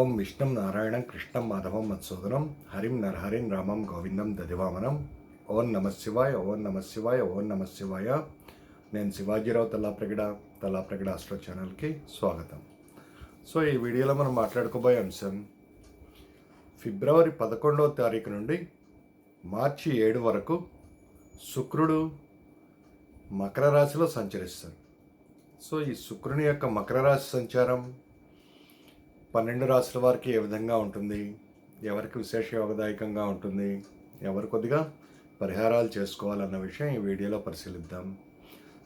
ఓం విష్ణుం నారాయణం కృష్ణం మాధవం మత్సోదనం హరిం నరహరిం రామం గోవిందం దదివామనం. ఓం నమ శివాయ ఓం నమ శివాయ ఓం నమ శివాయ. నేను శివాజీరావు తల్లాప్రగడ తల్లాప్రగడ ఆస్ట్రో ఛానల్కి స్వాగతం. సో ఈ వీడియోలో మనం మాట్లాడుకోబోయే అంశం ఫిబ్రవరి పదకొండవ తారీఖు నుండి మార్చి ఏడు వరకు శుక్రుడు మకర రాశిలో సంచరిస్తారు సో ఈ శుక్రుని యొక్క మకర రాశి సంచారం పన్నెండు రాష్ట్రాల వారికి ఏ విధంగా ఉంటుంది? ఎవరికి విశేష యోగదాయకంగా ఉంటుంది? ఎవరు కొద్దిగా పరిహారాలు చేసుకోవాలన్న విషయం ఈ వీడియోలో పరిశీలిద్దాం.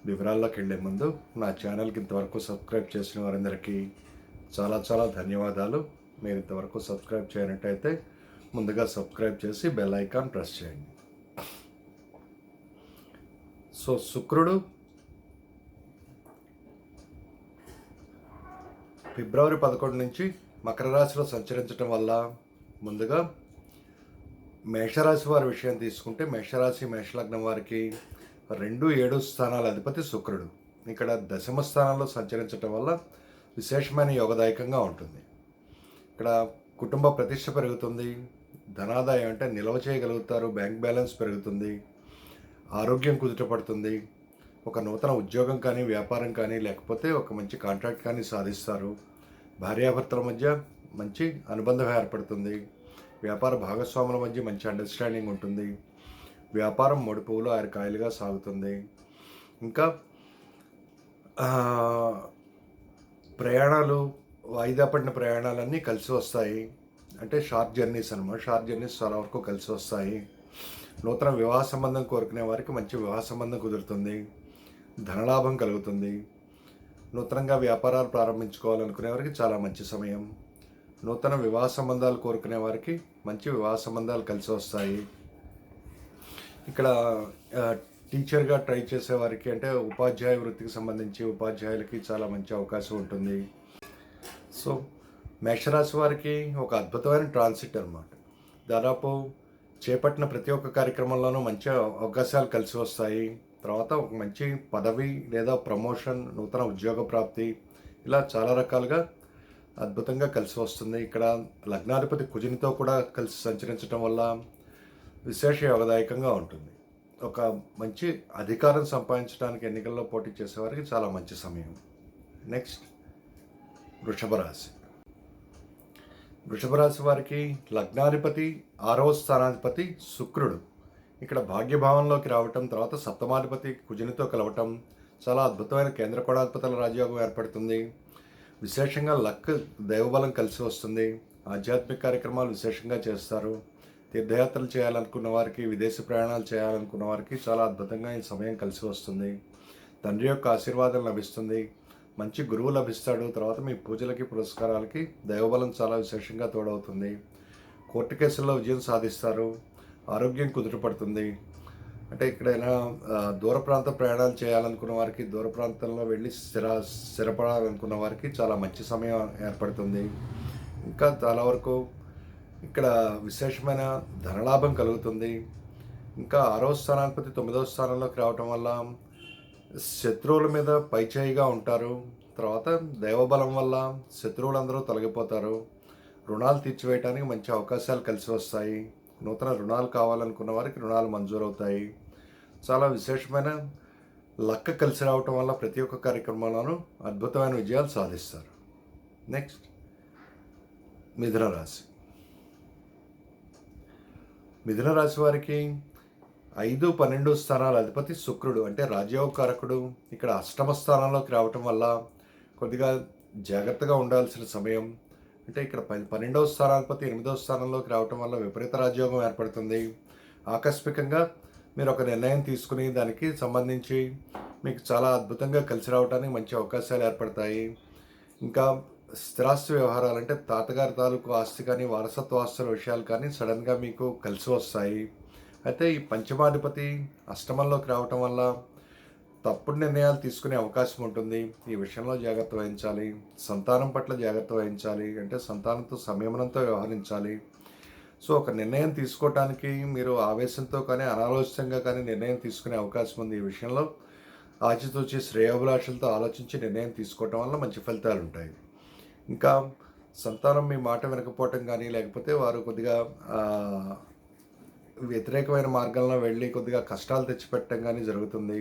వివరాల్లోకి వెళ్ళే ముందు నా ఛానల్కి ఇంతవరకు సబ్స్క్రైబ్ చేసిన వారందరికీ చాలా చాలా ధన్యవాదాలు. మీరు ఇంతవరకు సబ్స్క్రైబ్ చేయనట్టయితే ముందుగా సబ్స్క్రైబ్ చేసి బెల్ ఐకాన్ ప్రెస్ చేయండి. సో శుక్రుడు ఫిబ్రవరి పదకొండు నుంచి మకర రాశిలో సంచరించడం వల్ల ముందుగా మేషరాశి వారి విషయం తీసుకుంటే మేషరాశి మేషలగ్నం వారికి రెండు ఏడు స్థానాల అధిపతి శుక్రుడు. ఇక్కడ దశమ స్థానంలో సంచరించడం వల్ల విశేషమైన యోగదాయకంగా ఉంటుంది. ఇక్కడ కుటుంబ ప్రతిష్ట పెరుగుతుంది. ధనాదాయం అంటే నిల్వ చేయగలుగుతారు. బ్యాంక్ బ్యాలెన్స్ పెరుగుతుంది. ఆరోగ్యం కుదుటపడుతుంది ఒక నూతన ఉద్యోగం కానీ వ్యాపారం కానీ లేకపోతే ఒక మంచి కాంట్రాక్ట్ కానీ సాధిస్తారు. భార్యాభర్తల మధ్య మంచి అనుబంధం ఏర్పడుతుంది. వ్యాపార భాగస్వాముల మధ్య మంచి అండర్స్టాండింగ్ ఉంటుంది. వ్యాపారం మూడు పువ్వులు ఆరు కాయలుగా సాగుతుంది. ఇంకా ప్రయాణాలు వాయిదా పడిన ప్రయాణాలన్నీ కలిసి వస్తాయి. అంటే షార్ట్ జర్నీస్ అనమాట. షార్ట్ జర్నీస్ చాలా వరకు కలిసి వస్తాయి. నూతన వివాహ సంబంధం కోరుకునే వారికి మంచి వివాహ సంబంధం కుదురుతుంది. ధనలాభం కలుగుతుంది. నూతనంగా వ్యాపారాలు ప్రారంభించుకోవాలనుకునే వారికి చాలా మంచి సమయం. నూతన వివాహ సంబంధాలు కోరుకునే వారికి మంచి వివాహ సంబంధాలు కలిసి వస్తాయి. ఇక్కడ టీచర్గా ట్రై చేసే వారికి అంటే ఉపాధ్యాయ వృత్తికి సంబంధించి ఉపాధ్యాయులకి చాలా మంచి అవకాశం ఉంటుంది. సో మేషరాశి వారికి ఒక అద్భుతమైన ట్రాన్సిట్ అనమాట దాదాపు చేపట్టిన ప్రతి ఒక్క కార్యక్రమంలోనూ మంచి అవకాశాలు కలిసి వస్తాయి. తర్వాత ఒక మంచి పదవి లేదా ప్రమోషన్ నూతన ఉద్యోగ ప్రాప్తి ఇలా చాలా రకాలుగా అద్భుతంగా కలిసి వస్తుంది. ఇక్కడ లగ్నాధిపతి కుజునితో కూడా కలిసి సంచరించడం వల్ల విశేష యోగదాయకంగా ఉంటుంది. ఒక మంచి అధికారం సంపాదించడానికి ఎన్నికల్లో పోటీ చేసేవారికి చాలా మంచి సమయం. నెక్స్ట్ వృషభ రాశి. వృషభ రాశి వారికి లగ్నాధిపతి ఆరవ స్థానాధిపతి శుక్రుడు. ఇక్కడ భాగ్యభావంలోకి రావటం తర్వాత సప్తమాధిపతి కుజునితో కలవటం చాలా అద్భుతమైన కేంద్ర కోడాధిపతుల రాజయోగం ఏర్పడుతుంది. విశేషంగా లక్ దైవబలం కలిసి వస్తుంది. ఆధ్యాత్మిక కార్యక్రమాలు విశేషంగా చేస్తారు. తీర్థయాత్రలు చేయాలనుకున్న వారికి విదేశీ ప్రయాణాలు చేయాలనుకున్న వారికి చాలా అద్భుతంగా ఈ సమయం కలిసి వస్తుంది. తండ్రి యొక్క ఆశీర్వాదం లభిస్తుంది. మంచి గురువు లభిస్తాడు. తర్వాత మీ పూజలకి పురస్కారాలకి దైవబలం చాలా విశేషంగా తోడవుతుంది. కోర్టు కేసుల్లో విజయం సాధిస్తారు. ఆరోగ్యం కుదుటపడుతుంది అంటే ఇక్కడ ఆ, దూర ప్రాంత ప్రయాణాలు చేయాలనుకున్న వారికి దూర ప్రాంతంలో వెళ్ళి స్థిర స్థిరపడాలనుకున్న వారికి చాలా మంచి సమయం ఏర్పడుతుంది. ఇంకా చాలా వరకు ఇక్కడ విశేషమైన ధనలాభం కలుగుతుంది. ఇంకా ఆరో స్థానాధిపతి తొమ్మిదవ స్థానంలోకి రావటం వల్ల శత్రువుల మీద పైచేయిగా ఉంటారు. తర్వాత దైవబలం వల్ల శత్రువులందరూ తొలగిపోతారు. రుణాలు తీర్చివేయడానికి మంచి అవకాశాలు కలిసి వస్తాయి. నూతన రుణాలు కావాలనుకున్న వారికి రుణాలు మంజూరవుతాయి. చాలా విశేషమైన లక్క కలిసి రావటం వల్ల ప్రతి ఒక్క కార్యక్రమంలోనూ అద్భుతమైన విజయాలు సాధిస్తారు. నెక్స్ట్ మిథున రాశి. మిథున రాశి వారికి ఐదు పన్నెండు స్థానాల అధిపతి శుక్రుడు అంటే రాజ్యోగకారకుడు ఇక్కడ అష్టమ స్థానంలోకి రావటం వల్ల కొద్దిగా జాగ్రత్తగా ఉండాల్సిన సమయం. అంటే ఇక్కడ ప- పన్నెండవ స్థానాధిపతి ఎనిమిదవ స్థానంలోకి రావటం వల్ల విపరీత రాజ్యోగం ఏర్పడుతుంది. ఆకస్మికంగా మీరు ఒక నిర్ణయం తీసుకుని దానికి సంబంధించి మీకు చాలా అద్భుతంగా కలిసి రావడానికి మంచి అవకాశాలు ఏర్పడతాయి. ఇంకా స్థిరాస్తి వ్యవహారాలు అంటే తాతగారి తాలూకు ఆస్తి కానీ వారసత్వ ఆస్తుల విషయాలు కానీ సడన్గా మీకు కలిసి వస్తాయి. అయితే ఈ పంచమాధిపతి అష్టమంలోకి రావటం వల్ల తప్పుడు నిర్ణయాలు తీసుకునే అవకాశం ఉంటుంది. ఈ విషయంలో జాగ్రత్త వహించాలి. సంతానం పట్ల జాగ్రత్త వహించాలి. అంటే సంతానంతో సంయమనంతో వ్యవహరించాలి. సో ఒక నిర్ణయం తీసుకోవటానికి మీరు ఆవేశంతో కానీ అనాలోచితంగా కానీ నిర్ణయం తీసుకునే అవకాశం ఉంది. ఈ విషయంలో ఆచితూచి శ్రేయోభిలాషలతో ఆలోచించి నిర్ణయం తీసుకోవటం వల్ల మంచి ఫలితాలు ఉంటాయి. ఇంకా సంతానం మీ మాట వినకపోవటం కానీ లేకపోతే వారు కొద్దిగా వ్యతిరేకమైన మార్గంలో వెళ్ళి కొద్దిగా కష్టాలు తెచ్చిపెట్టడం కానీ జరుగుతుంది.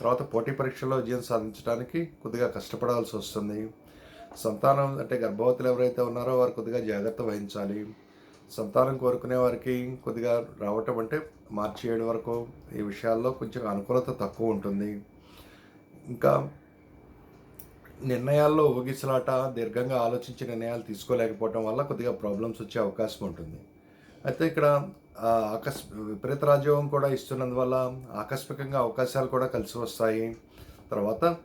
తర్వాత పోటీ పరీక్షల్లో విజయం సాధించడానికి కొద్దిగా కష్టపడాల్సి వస్తుంది. సంతానం అంటే గర్భవతులు ఎవరైతే ఉన్నారో వారు కొద్దిగా జాగ్రత్త వహించాలి. సంతానం కోరుకునే వారికి కొద్దిగా రావటం అంటే మార్చి ఏడు వరకు ఈ విషయాల్లో కొంచెం అనుకూలత తక్కువ ఉంటుంది. ఇంకా నిర్ణయాల్లో ఊగిసలాట దీర్ఘంగా ఆలోచించి నిర్ణయాలు తీసుకోలేకపోవడం వల్ల కొద్దిగా ప్రాబ్లమ్స్ వచ్చే అవకాశం ఉంటుంది. అయితే ఇక్కడ ఆకస్ విపరీత రాజ్యోగం కూడా ఇస్తున్నందువల్ల ఆకస్మికంగా అవకాశాలు కూడా కలిసి వస్తాయి. తర్వాత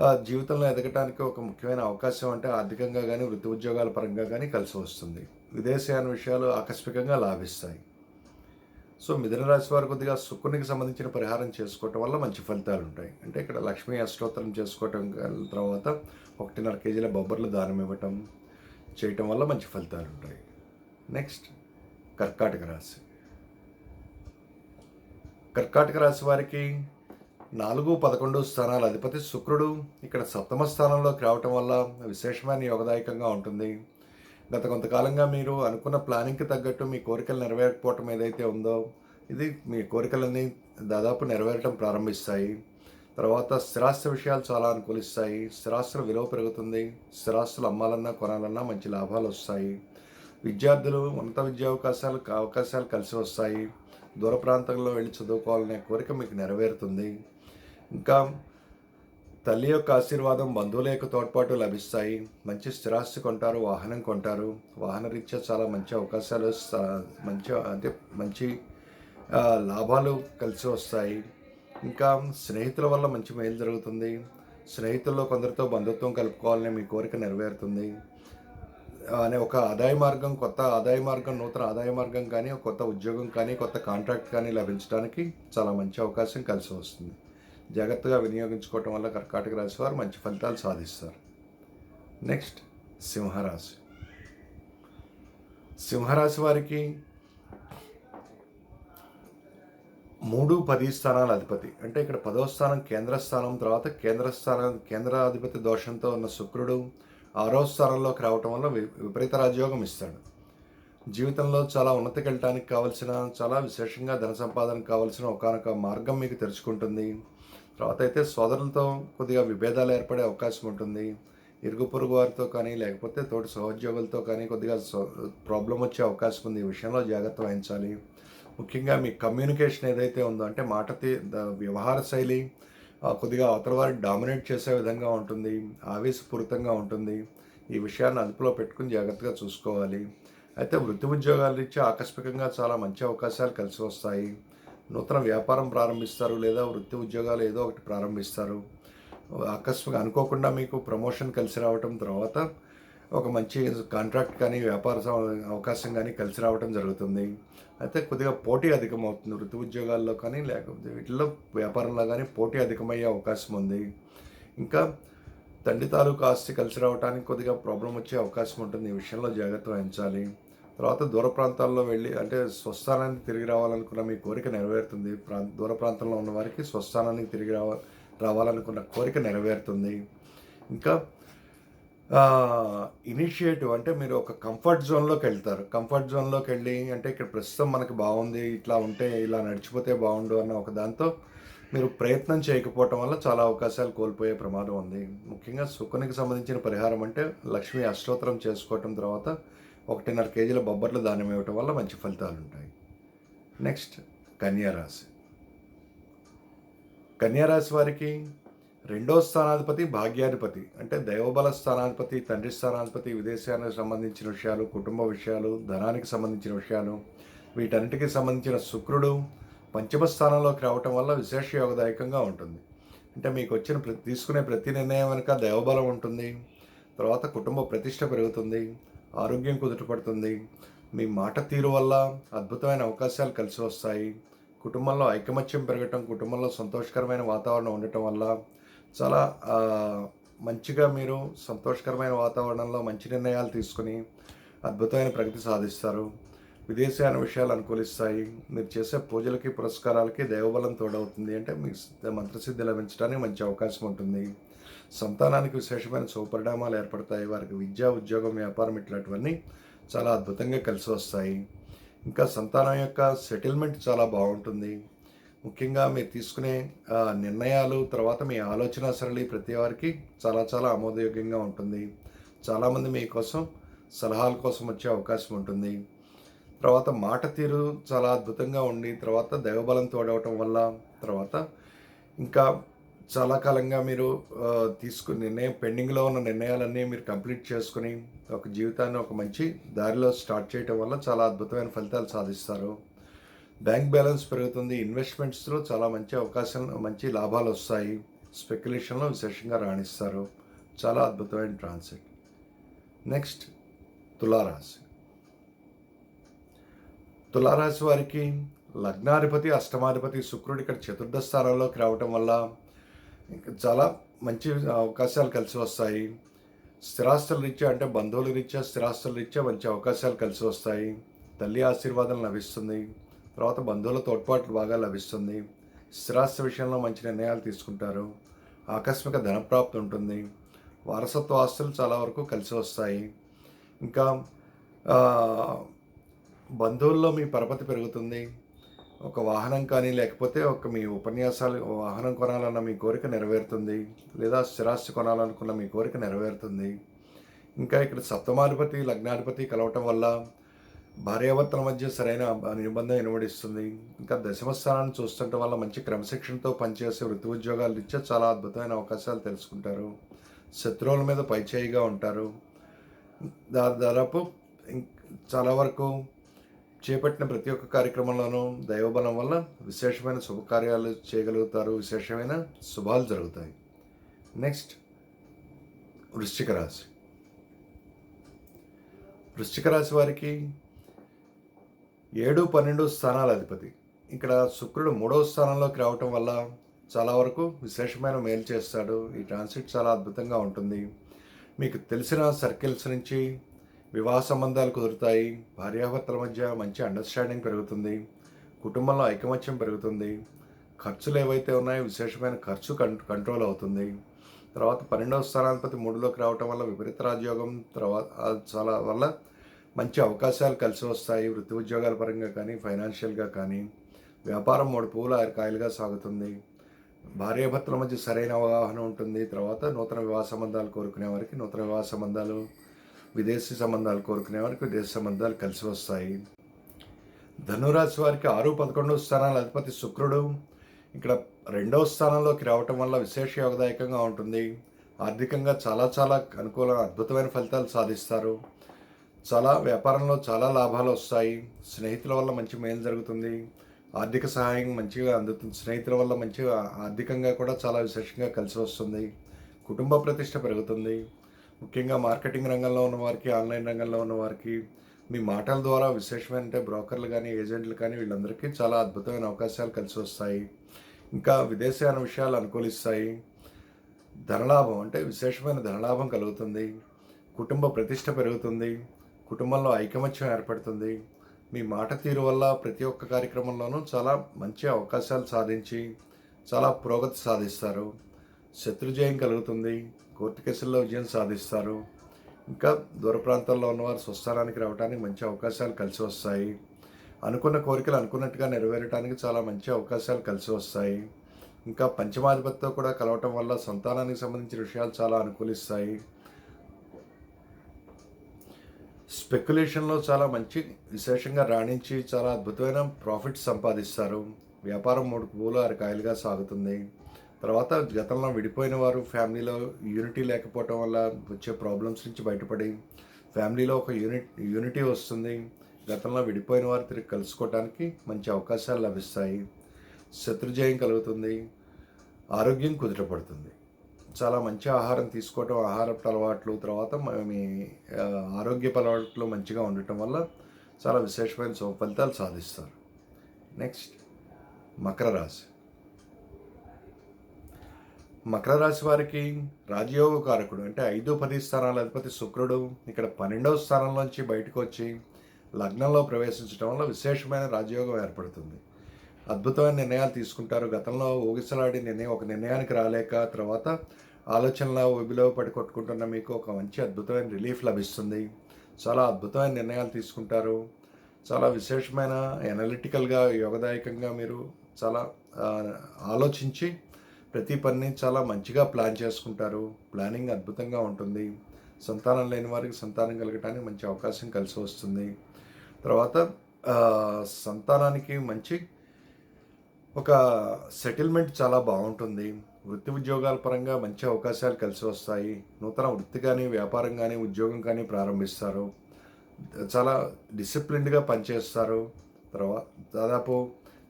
ఆ, జీవితంలో ఎదగటానికి ఒక ముఖ్యమైన అవకాశం అంటే ఆర్థికంగా కానీ వృత్తి ఉద్యోగాల పరంగా కానీ కలిసి వస్తుంది. విదేశయాన విషయాలు ఆకస్మికంగా లాభిస్తాయి. సో మిథున రాశి వారు కొద్దిగా శుక్రునికి సంబంధించిన పరిహారం చేసుకోవటం వల్ల మంచి ఫలితాలు ఉంటాయి. అంటే ఇక్కడ లక్ష్మీ అష్టోత్తరం చేసుకోవటం తర్వాత ఒకటిన్నర కేజీల బొబ్బర్లు దానం ఇవ్వటం చేయటం వల్ల మంచి ఫలితాలు ఉంటాయి. నెక్స్ట్. కర్కాటక రాశి. కర్కాటక రాశి వారికి నాలుగు పదకొండు స్థానాల అధిపతి శుక్రుడు ఇక్కడ సప్తమ స్థానంలోకి రావటం వల్ల విశేషమైన యోగదాయకంగా ఉంటుంది. గత కొంతకాలంగా మీరు అనుకున్న ప్లానింగ్కి తగ్గట్టు మీ కోరికలు నెరవేరకపోవటం ఏదైతే ఉందో ఇది మీ కోరికలన్నీ దాదాపు నెరవేరటం ప్రారంభిస్తాయి. తర్వాత స్థిరాస్తి విషయాలు చాలా అనుకూలిస్తాయి. స్థిరాస్తుల విలువ పెరుగుతుంది. స్థిరాస్తులు అమ్మాలన్నా కొనాలన్నా మంచి లాభాలు వస్తాయి. విద్యార్థులు ఉన్నత విద్యా అవకాశాలు అవకాశాలు కలిసి వస్తాయి. దూర ప్రాంతంలో వెళ్ళి చదువుకోవాలనే కోరిక మీకు నెరవేరుతుంది. ఇంకా తల్లి యొక్క ఆశీర్వాదం బంధువుల యొక్క తోడ్పాటు లభిస్తాయి. మంచి స్థిరాస్తి కొంటారు వాహనం కొంటారు. వాహన రీత్యా చాలా మంచి అవకాశాలు మంచి అంటే మంచి లాభాలు కలిసి వస్తాయి. ఇంకా స్నేహితుల వల్ల మంచి మేలు జరుగుతుంది. స్నేహితుల్లో కొందరితో బంధుత్వం కలుపుకోవాలని మీ కోరిక నెరవేరుతుంది. అనే ఒక ఆదాయ మార్గం కొత్త ఆదాయ మార్గం నూతన ఆదాయ మార్గం కానీ కొత్త ఉద్యోగం కానీ కొత్త కాంట్రాక్ట్ కానీ లభించడానికి చాలా మంచి అవకాశం కలిసి వస్తుంది. జాగ్రత్తగా వినియోగించుకోవటం వల్ల కర్కాటక రాశి వారు మంచి ఫలితాలు సాధిస్తారు. నెక్స్ట్ సింహరాశి. సింహరాశి వారికి మూడు పది స్థానాల అధిపతి. అంటే ఇక్కడ పదవ స్థానం కేంద్ర స్థానం తర్వాత కేంద్ర స్థానం కేంద్రాధిపతి దోషంతో ఉన్న శుక్రుడు ఆరో స్థానంలోకి రావటం వల్ల వి- విపరీత రాజయోగం ఇస్తాడు. జీవితంలో చాలా ఉన్నతికి వెళ్ళటానికి కావలసిన చాలా విశేషంగా ధన సంపాదనకు కావలసిన ఒకనొక మార్గం మీకు తెరుచుకుంటుంది. తర్వాత అయితే సోదరులతో కొద్దిగా విభేదాలు ఏర్పడే అవకాశం ఉంటుంది. ఇరుగు పొరుగు వారితో కానీ లేకపోతే తోటి సహోద్యోగులతో కానీ కొద్దిగా ప్రాబ్లం వచ్చే అవకాశం ఉంది. ఈ విషయంలో జాగ్రత్త వహించాలి. ముఖ్యంగా మీ కమ్యూనికేషన్ ఏదైతే ఉందో అంటే మాట తీ- వ్యవహార శైలి కొద్దిగా అవతల వారిని డామినేట్ చేసే విధంగా ఉంటుంది ఆవేశపూరితంగా ఉంటుంది. ఈ విషయాన్ని అదుపులో పెట్టుకుని జాగ్రత్తగా చూసుకోవాలి. అయితే వృత్తి ఉద్యోగాల రీత్యా ఆకస్మికంగా చాలా మంచి అవకాశాలు కలిసి వస్తాయి. నూతన వ్యాపారం ప్రారంభిస్తారు లేదా వృత్తి ఉద్యోగాలు ఏదో ఒకటి ప్రారంభిస్తారు. ఆకస్మిక అనుకోకుండా మీకు ప్రమోషన్ కలిసి రావటం తర్వాత ఒక మంచి కాంట్రాక్ట్ కానీ వ్యాపార అవకాశం కానీ కలిసి రావటం జరుగుతుంది. అయితే కొద్దిగా పోటీ అధికమవుతుంది. వృత్తి ఉద్యోగాల్లో కానీ లేకపోతే వీటిలో వ్యాపారంలో కానీ పోటీ అధికమయ్యే అవకాశం ఉంది. ఇంకా తండ్రి తాలూకు ఆస్తి కలిసి రావడానికి కొద్దిగా ప్రాబ్లం వచ్చే అవకాశం ఉంటుంది. ఈ విషయంలో జాగ్రత్త వహించాలి. తర్వాత దూర ప్రాంతాల్లో వెళ్ళి అంటే స్వస్థానానికి తిరిగి రావాలనుకున్న మీ కోరిక నెరవేరుతుంది. ప్రాంత దూర ప్రాంతంలో ఉన్న వారికి స్వస్థానానికి తిరిగి రావ రావాలనుకున్న కోరిక నెరవేరుతుంది. ఇంకా ఇనిషియేటివ్ అంటే మీరు ఒక కంఫర్ట్ జోన్లోకి వెళ్తారు. కంఫర్ట్ జోన్లోకి వెళ్ళి అంటే ఇక్కడ ప్రస్తుతం మనకి బాగుంది ఇట్లా ఉంటే ఇలా నడిచిపోతే బాగుండు అన్న ఒక దాంతో మీరు ప్రయత్నం చేయకపోవటం వల్ల చాలా అవకాశాలు కోల్పోయే ప్రమాదం ఉంది. ముఖ్యంగా సుకునికి సంబంధించిన పరిహారం అంటే లక్ష్మీ అష్టోత్తరం చేసుకోవటం తర్వాత ఒకటిన్నర కేజీల బొబ్బర్లు దానం ఇవ్వటం వల్ల మంచి ఫలితాలు ఉంటాయి. నెక్స్ట్ కన్యారాశి కన్యారాశి వారికి రెండో స్థానాధిపతి భాగ్యాధిపతి అంటే దైవబల స్థానాధిపతి తండ్రి స్థానాధిపతి విదేశానికి సంబంధించిన విషయాలు కుటుంబ విషయాలు ధనానికి సంబంధించిన విషయాలు వీటన్నిటికీ సంబంధించిన శుక్రుడు పంచమ స్థానంలోకి రావటం వల్ల విశేష యోగదాయకంగా ఉంటుంది. అంటే మీకు వచ్చిన ప్రతి తీసుకునే ప్రతి నిర్ణయం వెనుక దైవబలం ఉంటుంది. తర్వాత కుటుంబ ప్రతిష్ట పెరుగుతుంది. ఆరోగ్యం కుదుటపడుతుంది మీ మాట తీరు వల్ల అద్భుతమైన అవకాశాలు కలిసి వస్తాయి. కుటుంబంలో ఐకమత్యం పెరగటం కుటుంబంలో సంతోషకరమైన వాతావరణం ఉండటం వల్ల చాలా మంచిగా మీరు సంతోషకరమైన వాతావరణంలో మంచి నిర్ణయాలు తీసుకుని అద్భుతమైన ప్రగతి సాధిస్తారు. విదేశీయాన విషయాలు అనుకూలిస్తాయి. మీరు చేసే పూజలకి పురస్కారాలకి దైవబలం తోడవుతుంది. అంటే మీ మంత్రసిద్ధి లభించడానికి మంచి అవకాశం ఉంటుంది. సంతానానికి విశేషమైన శుభపరిణామాలు ఏర్పడతాయి. వారికి విద్య ఉద్యోగం వ్యాపారం ఇట్లాంటివన్నీ చాలా అద్భుతంగా కలిసి వస్తాయి. ఇంకా సంతానం యొక్క సెటిల్మెంట్ చాలా బాగుంటుంది. ముఖ్యంగా మీరు తీసుకునే నిర్ణయాలు తర్వాత మీ ఆలోచన సరళి ప్రతి వారికి చాలా చాలా ఆమోదయోగ్యంగా ఉంటుంది. చాలామంది మీకోసం సలహాల కోసం వచ్చే అవకాశం ఉంటుంది. తర్వాత మాట తీరు చాలా అద్భుతంగా ఉండి తర్వాత దైవబలం తోడవటం వల్ల తర్వాత ఇంకా చాలా కాలంగా మీరు తీసుకు తీసుకుని నిర్ణయం పెండింగ్లో ఉన్న నిర్ణయాలన్నీ మీరు కంప్లీట్ చేసుకుని ఒక జీవితాన్ని ఒక మంచి దారిలో స్టార్ట్ చేయటం వల్ల చాలా అద్భుతమైన ఫలితాలు సాధిస్తారు. బ్యాంక్ బ్యాలెన్స్ పెరుగుతుంది. ఇన్వెస్ట్మెంట్స్లో చాలా మంచి అవకాశం మంచి లాభాలు వస్తాయి. స్పెక్యులేషన్లో విశేషంగా రాణిస్తారు. చాలా అద్భుతమైన ట్రాన్సిట్ నెక్స్ట్ తులారాశి. తులారాశి వారికి లగ్నాధిపతి అష్టమాధిపతి శుక్రుడు ఇక్కడ చతుర్థ స్థానంలోకి రావటం వల్ల ఇంకా చాలా మంచి అవకాశాలు కలిసి వస్తాయి. స్థిరాస్తుల రీత్యా అంటే బంధువుల రీత్యా స్థిరాస్తుల రీత్యా మంచి అవకాశాలు కలిసి వస్తాయి. తల్లి ఆశీర్వాదం లభిస్తుంది. తర్వాత బంధువుల తోడ్పాట్లు బాగా లభిస్తుంది. స్థిరాస్తి విషయంలో మంచి నిర్ణయాలు తీసుకుంటారు. ఆకస్మిక ధనప్రాప్తి ఉంటుంది. వారసత్వ ఆస్తులు చాలా వరకు కలిసి వస్తాయి. ఇంకా బంధువుల్లో మీ పరపతి పెరుగుతుంది. ఒక వాహనం కానీ లేకపోతే ఒక మీ ఉపన్యాసాలు వాహనం కొనాలన్న మీ కోరిక నెరవేరుతుంది. లేదా స్థిరాస్తి కొనాలనుకున్న మీ కోరిక నెరవేరుతుంది. ఇంకా ఇక్కడ సప్తమాధిపతి లగ్నాధిపతి కలవటం వల్ల భార్యాభర్తల మధ్య సరైన నిబంధన ఇనుమడిస్తుంది ఇంకా దశమ చూస్తుంటే చూస్తుండటం వల్ల మంచి క్రమశిక్షణతో పనిచేసే వృత్తి ఉద్యోగాలు ఇచ్చే చాలా అద్భుతమైన అవకాశాలు తెలుసుకుంటారు. శత్రువుల మీద పైచేయిగా ఉంటారు. దా దాదాపు చాలా వరకు చేపట్టిన ప్రతి ఒక్క కార్యక్రమంలోనూ దైవబలం వల్ల విశేషమైన శుభకార్యాలు చేయగలుగుతారు. విశేషమైన శుభాలు జరుగుతాయి. నెక్స్ట్ వృశ్చిక రాశి. వృశ్చిక రాశి వారికి ఏడు పన్నెండు స్థానాల అధిపతి. ఇక్కడ శుక్రుడు మూడవ స్థానంలోకి రావటం వల్ల చాలా వరకు విశేషమైన మేలు చేస్తాడు. ఈ ట్రాన్సిట్ చాలా అద్భుతంగా ఉంటుంది. మీకు తెలిసిన సర్కిల్స్ నుంచి వివాహ సంబంధాలు కుదురుతాయి. భార్యాభర్తల మధ్య మంచి అండర్స్టాండింగ్ పెరుగుతుంది. కుటుంబంలో ఐకమత్యం పెరుగుతుంది. ఖర్చులు ఏవైతే ఉన్నాయో విశేషమైన ఖర్చు కం కంట్రోల్ అవుతుంది. తర్వాత పన్నెండవ స్థానాధిపతి మూడులోకి రావటం వల్ల విపరీత రాజయోగం తర్వాత చాలా వల్ల మంచి అవకాశాలు కలిసి వస్తాయి వృత్తి ఉద్యోగాల పరంగా కానీ ఫైనాన్షియల్గా కానీ. వ్యాపారం మూడు పూల కాయలుగా సాగుతుంది. భార్యాభర్తల మధ్య సరైన అవగాహన ఉంటుంది. తర్వాత నూతన వివాహ సంబంధాలు కోరుకునే వారికి నూతన వివాహ సంబంధాలు విదేశీ సంబంధాలు కోరుకునే వారికి విదేశీ సంబంధాలు కలిసి వస్తాయి. ధనురాశి వారికి ఆరు పదకొండవ స్థానాల అధిపతి శుక్రుడు. ఇక్కడ రెండవ స్థానంలోకి రావటం వల్ల విశేష యోగదాయకంగా ఉంటుంది. ఆర్థికంగా చాలా చాలా అనుకూల అద్భుతమైన ఫలితాలు సాధిస్తారు. చాలా వ్యాపారంలో చాలా లాభాలు వస్తాయి. స్నేహితుల వల్ల మంచి మేలు జరుగుతుంది. ఆర్థిక సహాయం మంచిగా అందుతుంది. స్నేహితుల వల్ల మంచిగా ఆర్థికంగా కూడా చాలా విశేషంగా కలిసి వస్తుంది. కుటుంబ ప్రతిష్ట పెరుగుతుంది. ముఖ్యంగా మార్కెటింగ్ రంగంలో ఉన్న వారికి ఆన్లైన్ రంగంలో ఉన్న వారికి మీ మాటల ద్వారా విశేషమైన అంటే బ్రోకర్లు కానీ ఏజెంట్లు కానీ వీళ్ళందరికీ చాలా అద్భుతమైన అవకాశాలు కలిసి వస్తాయి. ఇంకా విదేశీయాన విషయాలు అనుకూలిస్తాయి. ధనలాభం అంటే విశేషమైన ధనలాభం కలుగుతుంది. కుటుంబ ప్రతిష్ట పెరుగుతుంది. కుటుంబంలో ఐకమత్యం ఏర్పడుతుంది. మీ మాట తీరు వల్ల ప్రతి ఒక్క కార్యక్రమంలోనూ చాలా మంచి అవకాశాలు సాధించి చాలా పురోగతి సాధిస్తారు. శత్రుజయం కలుగుతుంది. కోర్టు కేసుల్లో విజయం సాధిస్తారు. ఇంకా దూర ప్రాంతాల్లో ఉన్నవారు స్వస్థానానికి రావడానికి మంచి అవకాశాలు కలిసి వస్తాయి. అనుకున్న కోరికలు అనుకున్నట్టుగా నెరవేరడానికి చాలా మంచి అవకాశాలు కలిసి వస్తాయి. ఇంకా పంచమాధిపతితో కూడా కలవటం వల్ల సంతానానికి సంబంధించిన విషయాలు చాలా అనుకూలిస్తాయి. స్పెక్యులేషన్లో చాలా మంచి విశేషంగా రాణించి చాలా అద్భుతమైన ప్రాఫిట్ సంపాదిస్తారు. వ్యాపారం మూడు పూలు అరకాయలుగా సాగుతుంది. తర్వాత గతంలో విడిపోయిన వారు ఫ్యామిలీలో యూనిటీ లేకపోవటం వల్ల వచ్చే ప్రాబ్లమ్స్ నుంచి బయటపడి ఫ్యామిలీలో ఒక యూనిట్ యూనిటీ వస్తుంది. గతంలో విడిపోయిన వారు తిరిగి కలుసుకోవడానికి మంచి అవకాశాలు లభిస్తాయి. శత్రుజయం కలుగుతుంది. ఆరోగ్యం కుదుటపడుతుంది. చాలా మంచి ఆహారం తీసుకోవటం ఆహారపు అలవాట్లు తర్వాత మీ ఆరోగ్యపు అలవాట్లు మంచిగా ఉండటం వల్ల చాలా విశేషమైన శుభ ఫలితాలు సాధిస్తారు. నెక్స్ట్ మకర రాశి. మకర రాశి వారికి రాజయోగ కారకుడు అంటే ఐదు పది స్థానాల అధిపతి శుక్రుడు ఇక్కడ పన్నెండవ స్థానంలోంచి బయటకు వచ్చి లగ్నంలో ప్రవేశించడం వల్ల విశేషమైన రాజయోగం ఏర్పడుతుంది. అద్భుతమైన నిర్ణయాలు తీసుకుంటారు. గతంలో ఊగిసలాడి నిర్ణయం ఒక నిర్ణయానికి రాలేక తర్వాత ఆలోచనలో ఉబిలో పడి కొట్టుకుంటున్న మీకు ఒక మంచి అద్భుతమైన రిలీఫ్ లభిస్తుంది. చాలా అద్భుతమైన నిర్ణయాలు తీసుకుంటారు. చాలా విశేషమైన ఎనలిటికల్గా యోగదాయకంగా మీరు చాలా ఆలోచించి ప్రతి పనిని చాలా మంచిగా ప్లాన్ చేసుకుంటారు. ప్లానింగ్ అద్భుతంగా ఉంటుంది. సంతానం లేని వారికి సంతానం కలగటానికి మంచి అవకాశం కలిసి వస్తుంది. తర్వాత సంతానానికి మంచి ఒక సెటిల్మెంట్ చాలా బాగుంటుంది. వృత్తి ఉద్యోగాల పరంగా మంచి అవకాశాలు కలిసి వస్తాయి. నూతన వృత్తి కానీ వ్యాపారం కానీ ఉద్యోగం కానీ ప్రారంభిస్తారు. చాలా డిసిప్లిన్డ్గా పనిచేస్తారు. తర్వాత దాదాపు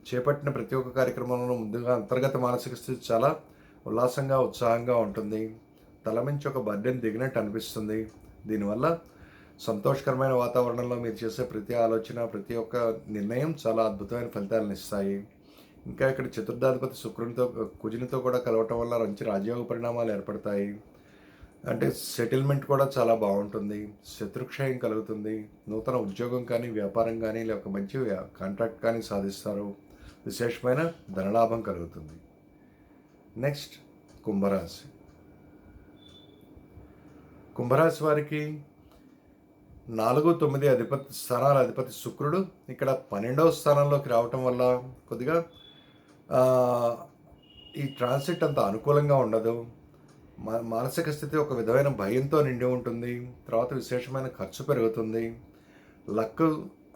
చేపట్టిన ప్రతి ఒక్క కార్యక్రమంలో ముందుగా అంతర్గత మానసిక స్థితి చాలా ఉల్లాసంగా ఉత్సాహంగా ఉంటుంది. తలమించి ఒక బర్డెన్ దిగినట్టు అనిపిస్తుంది. దీనివల్ల సంతోషకరమైన వాతావరణంలో మీరు చేసే ప్రతి ఆలోచన ప్రతి ఒక్క నిర్ణయం చాలా అద్భుతమైన ఫలితాలను ఇస్తాయి. ఇంకా ఇక్కడ చతుర్థాధిపతి శుక్రునితో కుజునితో కూడా కలవటం వల్ల మంచి రాజయోగ పరిణామాలు ఏర్పడతాయి. అంటే సెటిల్మెంట్ కూడా చాలా బాగుంటుంది. శత్రుక్షయం కలుగుతుంది. నూతన ఉద్యోగం కానీ వ్యాపారం కానీ లేక మంచి కాంట్రాక్ట్ కానీ సాధిస్తారు. విశేషమైన ధనలాభం కలుగుతుంది. నెక్స్ట్ కుంభరాశి. కుంభరాశి వారికి నాలుగు తొమ్మిది అధిపతి స్థానాల అధిపతి శుక్రుడు ఇక్కడ పన్నెండవ స్థానంలోకి రావటం వల్ల కొద్దిగా ఈ ట్రాన్సిట్ అంత అనుకూలంగా ఉండదు. మా మానసిక స్థితి ఒక విధమైన భయంతో నిండి ఉంటుంది. తర్వాత విశేషమైన ఖర్చు పెరుగుతుంది. లక్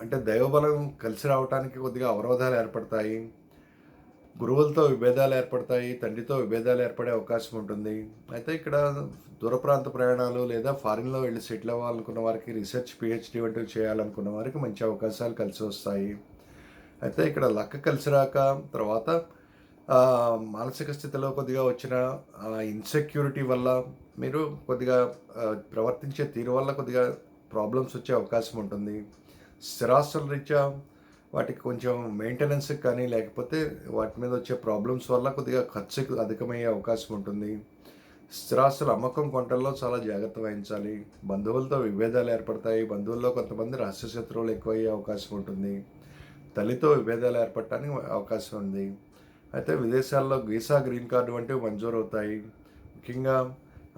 అంటే దైవబలం కలిసి రావడానికి కొద్దిగా అవరోధాలు ఏర్పడతాయి. గురువులతో విభేదాలు ఏర్పడతాయి. తండ్రితో విభేదాలు ఏర్పడే అవకాశం ఉంటుంది. అయితే ఇక్కడ దూర ప్రాంత ప్రయాణాలు లేదా ఫారిన్లో వెళ్ళి సెటిల్ అవ్వాలనుకున్న వారికి రీసెర్చ్ పిహెచ్డి వంటివి చేయాలనుకున్న వారికి మంచి అవకాశాలు కలిసి వస్తాయి. అయితే ఇక్కడ లక్క కలిసి రాక తర్వాత మానసిక స్థితిలో కొద్దిగా వచ్చిన ఇన్సెక్యూరిటీ వల్ల మీరు కొద్దిగా ప్రవర్తించే తీరు వల్ల కొద్దిగా ప్రాబ్లమ్స్ వచ్చే అవకాశం ఉంటుంది. స్థిరాస్తుల రీత్యా వాటికి కొంచెం మెయింటెనెన్స్కి కానీ లేకపోతే వాటి మీద వచ్చే ప్రాబ్లమ్స్ వల్ల కొద్దిగా ఖర్చు అధికమయ్యే అవకాశం ఉంటుంది. స్థిరాస్తుల అమ్మకం కొంటల్లో చాలా జాగ్రత్త వహించాలి. బంధువులతో విభేదాలు ఏర్పడతాయి. బంధువుల్లో కొంతమంది రహస్య శత్రువులు ఎక్కువయ్యే అవకాశం ఉంటుంది. తల్లితో విభేదాలు ఏర్పడటానికి అవకాశం ఉంది. అయితే విదేశాల్లో వీసా గ్రీన్ కార్డు వంటివి మంజూరు అవుతాయి ముఖ్యంగా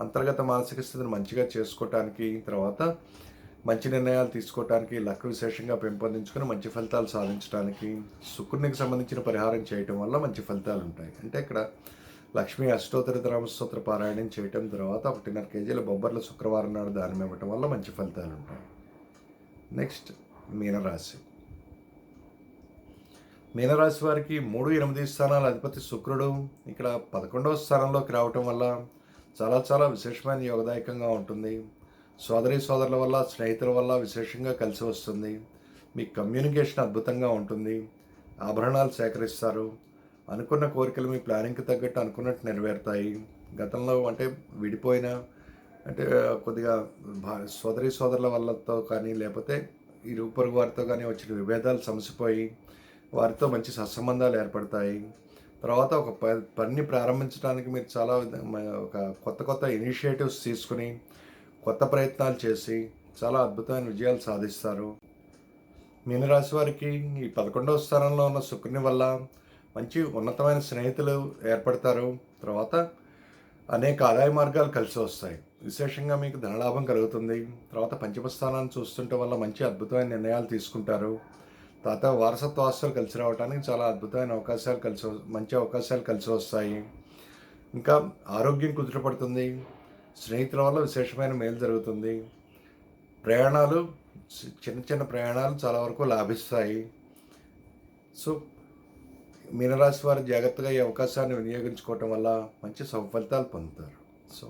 అంతర్గత మానసిక స్థితిని మంచిగా చేసుకోవటానికి తర్వాత మంచి నిర్ణయాలు తీసుకోవటానికి లక్ విశేషంగా పెంపొందించుకొని మంచి ఫలితాలు సాధించడానికి శుక్రునికి సంబంధించిన పరిహారం చేయటం వల్ల మంచి ఫలితాలు ఉంటాయి. అంటే ఇక్కడ లక్ష్మీ అష్టోత్తర పారాయణం చేయటం తర్వాత ఒకటిన్నర కేజీల బొబ్బర్ల శుక్రవారం నాడు దానం ఇవ్వటం వల్ల మంచి ఫలితాలు ఉంటాయి. నెక్స్ట్ మీనరాశి. మీనరాశి వారికి మూడు ఎనిమిది స్థానాల అధిపతి శుక్రుడు. ఇక్కడ పదకొండవ స్థానంలోకి రావటం వల్ల చాలా చాలా విశేషమైన యోగదాయకంగా ఉంటుంది. సోదరి సోదరుల వల్ల స్నేహితుల వల్ల విశేషంగా కలిసి వస్తుంది. మీ కమ్యూనికేషన్ అద్భుతంగా ఉంటుంది. ఆభరణాలు సేకరిస్తారు. అనుకున్న కోరికలు మీ ప్లానింగ్కి తగ్గట్టు అనుకున్నట్టు నెరవేరుతాయి. గతంలో అంటే విడిపోయిన అంటే కొద్దిగా భా- సోదరి సోదరుల వల్లతో కానీ లేకపోతే ఇరు పొరుగు వారితో కానీ వచ్చిన విభేదాలు సమసిపోయి వారితో మంచి సత్సంబంధాలు ఏర్పడతాయి. తర్వాత ఒక ప- పనిని ప్రారంభించడానికి మీరు చాలా ఒక కొత్త కొత్త ఇనిషియేటివ్స్ తీసుకుని కొత్త ప్రయత్నాలు చేసి చాలా అద్భుతమైన విజయాలు సాధిస్తారు. మీనరాశి వారికి ఈ పదకొండవ స్థానంలో ఉన్న శుక్రుని వల్ల మంచి ఉన్నతమైన స్నేహితులు ఏర్పడతారు. తర్వాత అనేక ఆదాయ మార్గాలు కలిసి వస్తాయి. విశేషంగా మీకు ధనలాభం కలుగుతుంది. తర్వాత పంచమ స్థానాన్ని చూస్తుంటే వల్ల మంచి అద్భుతమైన నిర్ణయాలు తీసుకుంటారు. తాత వారసత్వాస్తులు కలిసి రావడానికి చాలా అద్భుతమైన అవకాశాలు కలిసి మంచి అవకాశాలు కలిసి వస్తాయి. ఇంకా ఆరోగ్యం కుదుటపడుతుంది స్నేహితుల వల్ల విశేషమైన మేలు జరుగుతుంది. ప్రయాణాలు చిన్న చిన్న ప్రయాణాలు చాలా వరకు లాభిస్తాయి. సో మీనరాశి వారు జాగ్రత్తగా ఈ అవకాశాన్ని వినియోగించుకోవటం వల్ల మంచి సఫలితాలు పొందుతారు. సో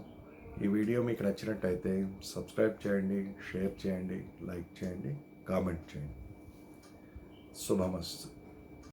ఈ వీడియో మీకు నచ్చినట్టయితే సబ్స్క్రైబ్ చేయండి షేర్ చేయండి లైక్ చేయండి కామెంట్ చేయండి. そばます。